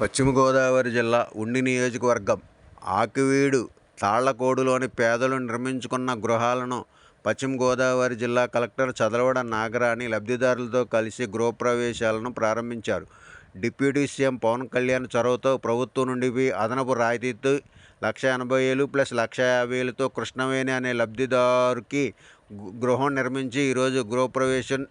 పశ్చిమ గోదావరి జిల్లా ఉండి నియోజకవర్గం ఆకివీడు తాళ్ళకోడులోని పేదలు నిర్మించుకున్న గృహాలను పశ్చిమ గోదావరి జిల్లా కలెక్టర్ చదలవడ నాగరాణి లబ్ధిదారులతో కలిసి గృహప్రవేశాలను ప్రారంభించారు. డిప్యూటీ సీఎం పవన్ కళ్యాణ్ చొరవతో ప్రభుత్వం నుండి అదనపు రాయితీతో లక్ష ఎనభై ఏళ్ళు ప్లస్ లక్ష యాభై వేలతో కృష్ణవేణి అనే లబ్ధిదారుకి గృహం నిర్మించి ఈరోజు గృహప్రవేశం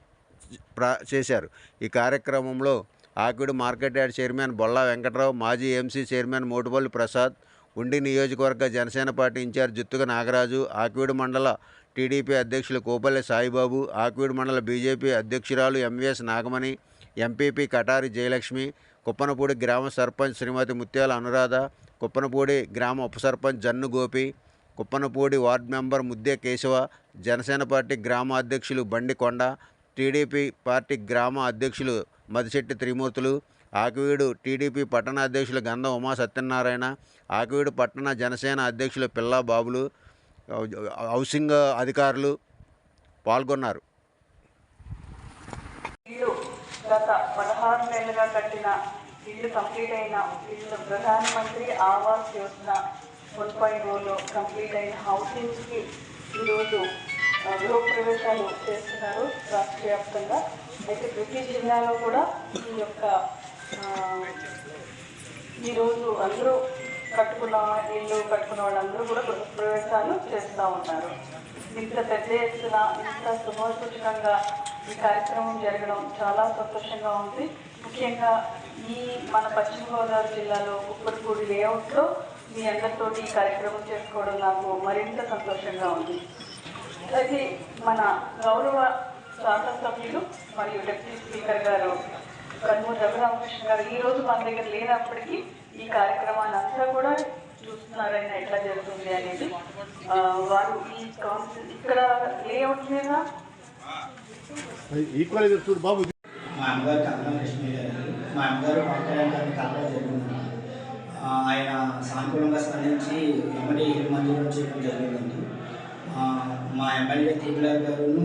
ప్రా చేశారు. ఈ కార్యక్రమంలో Akidu market yard chairman Bolla Venkatrao మాజీ ఎంసీ చైర్మన్ మోటుపల్లి ప్రసాద్ ఉండి నియోజకవర్గ జనసేన పార్టీ ఇన్ఛార్జ్ జుత్తుక నాగరాజు ఆకివీడు మండల టీడీపీ అధ్యక్షులు కోపల్లి సాయిబాబు ఆకివీడు మండల బీజేపీ అధ్యక్షురాలు M V S Nagamani MPP Katari Jayalakshmi Kuppanapudi గ్రామ సర్పంచ్ శ్రీమతి ముత్యాల అనురాధ కుప్పనపూడి గ్రామ ఉప sarpanch Jannu Gopi Kuppanapudi ward member Mudde Keshava Janasena party గ్రామ అధ్యక్షులు బండి కొండ టీడీపీ పార్టీ గ్రామ అధ్యక్షులు మదిశెట్టి త్రిమూర్తులు ఆకివీడు టీడీపీ పట్టణ అధ్యక్షులు గంధం ఉమా సత్యనారాయణ ఆకివీడు పట్టణ జనసేన అధ్యక్షులు పిల్లా బాబులు హౌసింగ్ అధికారులు పాల్గొన్నారు. గత పదహారు నెలలుగా కట్టిన ఇల్లు కంప్లీట్ అయిన ఇల్లు ప్రధానమంత్రి ఆవాస్ యోజన ముప్పై రోజులు కంప్లీట్ అయిన హౌసింగ్స్కి ఈరోజు గృహప్రవేశాలు చేస్తున్నారు రాష్ట్ర వ్యాప్తంగా అయితే ప్రతి జిల్లాలో కూడా ఈ యొక్క ఈరోజు అందరూ కట్టుకున్న ఇల్లు కట్టుకున్న వాళ్ళందరూ కూడా గృహప్రవేశాలు చేస్తూ ఉన్నారు. ఇంత పెద్ద ఎత్తున ఇంత శుభసూచకంగా ఈ కార్యక్రమం జరగడం చాలా సంతోషంగా ఉంది. ముఖ్యంగా ఈ మన పశ్చిమ గోదావరి జిల్లాలో కుప్పటిపూడి లేఅవుట్లో మీ అందరితోటి ఈ కార్యక్రమం చేసుకోవడం నాకు మరింత సంతోషంగా ఉంది. అయితే మన గౌరవ శాసనసభ్యులు మరియు డిప్యూటీ స్పీకర్ గారు కర్మూరి రఘురామకృష్ణ గారు ఈ రోజు మన దగ్గర లేనప్పటికీ ఈ కార్యక్రమాన్ని అంతా కూడా చూస్తున్నారని ఎట్లా జరుగుతుంది అనేది వారు ఈ కౌన్సిల్ ఇక్కడ లేఅవుట్ మీద ఈక్వల్ చూడు బాబు. మా అమ్మగారు కమలం లక్ష్మి గారు మా అమ్మగారు గారిని కలవడం జరిగింది ఆయన సానుకూలంగా స్పందించి ఎమ్మటి మంజూరు చేయడం జరిగిందండి మా ఎమ్మెల్యే తీపిలాల్ గారును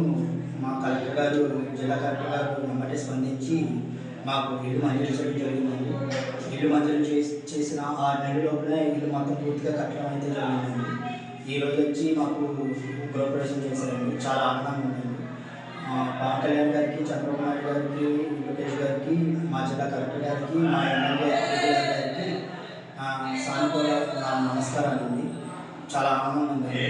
గారు జిల్లా కలెక్టర్ గారు ఎమ్మటి స్పందించి మాకు ఇల్లు మంజూరు చేయడం జరిగిందండి. ఇల్లు మంజూరు చేసి చేసిన ఆరు నెలల లోపలే ఇల్లు మొత్తం పూర్తిగా కట్టడం అయితే జరిగిందండి. ఈ రోజు వచ్చి మాకు గృహప్రవేశం చేశారండి. చాలా ఆనందంగా ఉందండి. పవన్ కళ్యాణ్ గారికి చంద్రబాబు గారికి లోకేష్ గారికి మా జిల్లా కలెక్టర్ గారికి మా ఎమ్మెల్యే గారికి సానుకూల నా నమస్కారాలండి. చాలా ఆనందంగా ఉంది